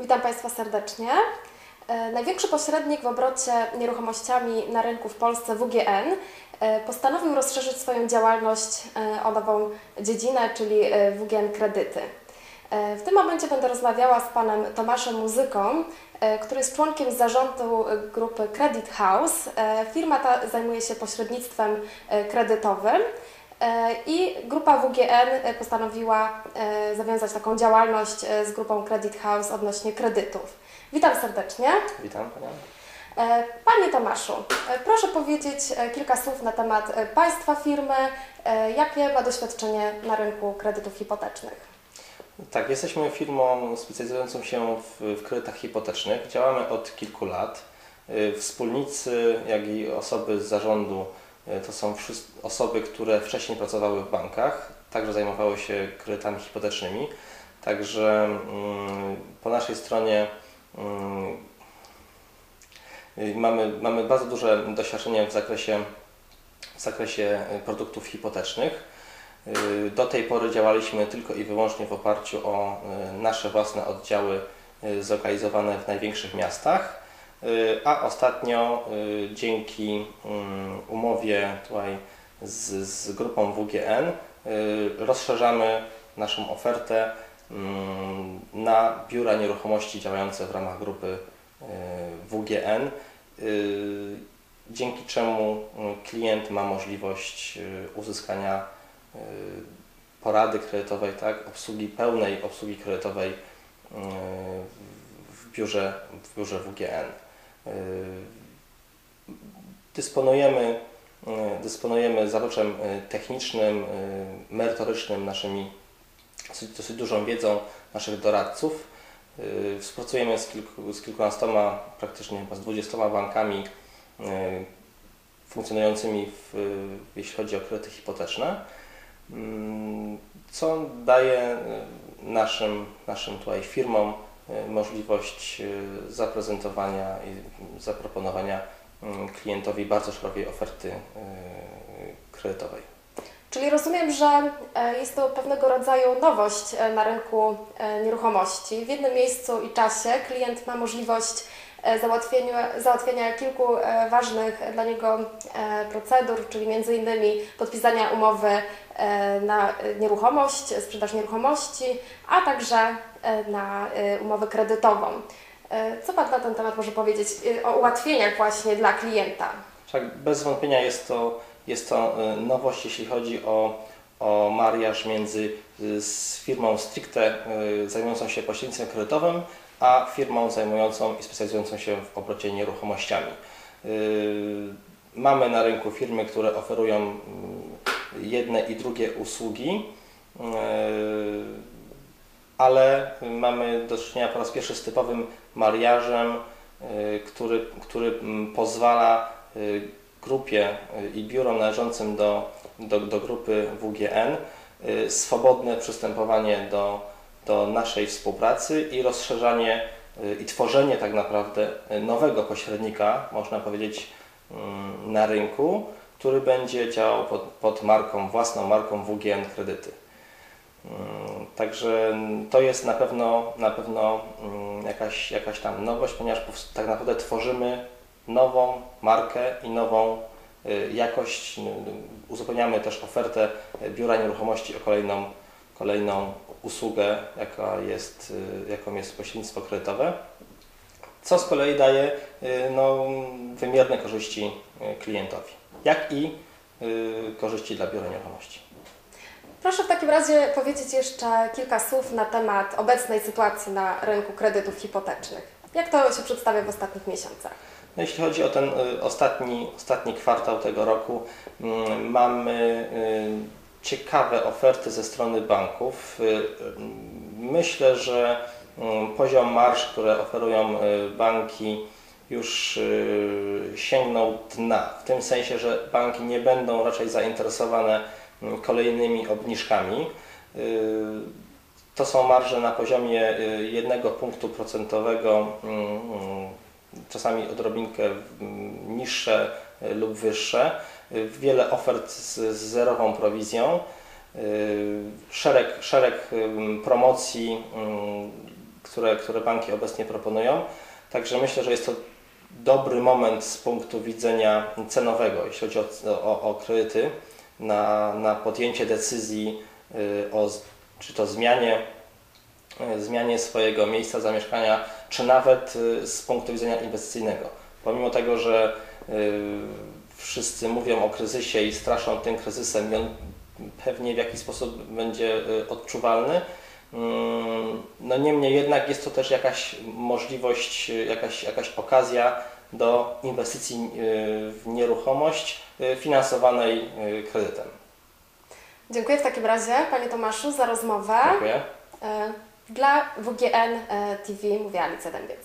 Witam Państwa serdecznie. E, Największy pośrednik w obrocie nieruchomościami na rynku w Polsce, WGN, e, postanowił rozszerzyć swoją działalność e, o nową dziedzinę, czyli WGN Kredyty. W tym momencie będę rozmawiała z panem Tomaszem Muzyką, który jest członkiem zarządu grupy Credit House. Firma ta zajmuje się pośrednictwem kredytowym. E, I grupa WGN e, postanowiła e, zawiązać taką działalność z grupą Credit House odnośnie kredytów. Witam serdecznie. Witam Panią. Panie Tomaszu, proszę powiedzieć kilka słów na temat Państwa firmy, jakie ma doświadczenie na rynku kredytów hipotecznych. Tak, jesteśmy firmą specjalizującą się w, w kredytach hipotecznych. Działamy od kilku lat. Wspólnicy, jak i osoby z zarządu to są osoby, które wcześniej pracowały w bankach, także zajmowały się kredytami hipotecznymi. Także mm, po naszej stronie mm, mamy, mamy bardzo duże doświadczenie w zakresie, w zakresie y, produktów hipotecznych. Y, Do tej pory działaliśmy tylko i wyłącznie w oparciu o nasze własne oddziały zlokalizowane w największych miastach, a ostatnio y, dzięki mm, umowie tutaj z, z grupą WGN y, rozszerzamy naszą ofertę mm, na biura nieruchomości działające w ramach grupy y, WGN, y, dzięki czemu y, klient ma możliwość y, uzyskania y, porady kredytowej, tak, obsługi pełnej obsługi kredytowej y, w biurze, w biurze WGN. Y, Dysponujemy, y, dysponujemy zawoczem y, technicznym, merytorycznym, naszymi dosyć, dosyć dużą wiedzą naszych doradców. Współpracujemy z, kilku, z kilkunastoma, praktycznie chyba z dwudziestoma bankami funkcjonującymi, w, jeśli chodzi o kredyty hipoteczne, Mm, co daje naszym, naszym tutaj firmom możliwość y, zaprezentowania i zaproponowania mm, klientowi bardzo szerokiej oferty y, kredytowej. Czyli rozumiem, że e, jest to pewnego rodzaju nowość e, na rynku e, nieruchomości. W jednym miejscu i czasie klient ma możliwość e, załatwienia, załatwienia kilku e, ważnych dla niego e, procedur, czyli innymi podpisania umowy e, na e, nieruchomość, sprzedaż nieruchomości, a także e, na e, umowę kredytową. E, Co Pan na ten temat może powiedzieć e, o ułatwieniach właśnie dla klienta? Tak, bez wątpienia jest to, jest to nowość, jeśli chodzi o, o mariaż między z firmą stricte zajmującą się pośrednictwem kredytowym, a firmą zajmującą i specjalizującą się w obrocie nieruchomościami. Y, Mamy na rynku firmy, które oferują mm, jedne i drugie usługi, y, ale mamy do czynienia po raz pierwszy z typowym mariażem, y, który, który mm, pozwala grupie i biurom należącym do, do, do grupy WGN swobodne przystępowanie do, do naszej współpracy i rozszerzanie y, i tworzenie tak naprawdę y, nowego pośrednika, można powiedzieć, mm, na rynku, który będzie działał pod, pod marką, własną marką WGN Kredyty. Mm, Także to jest na pewno, na pewno mm, jakaś, jakaś tam nowość, ponieważ tak naprawdę tworzymy nową markę i nową y, jakość. Uzupełniamy też ofertę biura nieruchomości o kolejną, kolejną usługę, jaka jest, y, jaką jest pośrednictwo kredytowe, co z kolei daje y, no, wymierne korzyści y, klientowi, jak i korzyści dla biura nieruchomości. Proszę w takim razie powiedzieć jeszcze kilka słów na temat obecnej sytuacji na rynku kredytów hipotecznych. Jak to się przedstawia w ostatnich miesiącach? No, jeśli chodzi o ten ostatni, ostatni kwartał tego roku, mm, mamy ciekawe oferty ze strony banków. Y, y, Myślę, że mm, poziom marsz, które oferują y, banki, już y, sięgnął dna. W tym sensie, że banki nie będą raczej zainteresowane mm, kolejnymi obniżkami. Y, To są marże na poziomie y, jednego punktu procentowego, mm, mm, czasami odrobinkę niższe y, lub wyższe. Wiele ofert z, zerową prowizją. Y, Szereg, szereg promocji, które, które banki obecnie proponują. Także myślę, że jest to dobry moment z punktu widzenia cenowego, jeśli chodzi o, o, o kredyty, na, na podjęcie decyzji y, o czy to zmianie, y, zmianie swojego miejsca zamieszkania, czy nawet z punktu widzenia inwestycyjnego. Pomimo tego, że wszyscy mówią o kryzysie i straszą tym kryzysem i on pewnie w jakiś sposób będzie y, odczuwalny, Mm, No niemniej jednak jest to też jakaś możliwość, y, jakaś, jakaś okazja do inwestycji y, w nieruchomość y, finansowanej y, kredytem. Dziękuję w takim razie Panie Tomaszu za rozmowę. Dziękuję. Dla WGN TV mówiła Alicja Dębiec.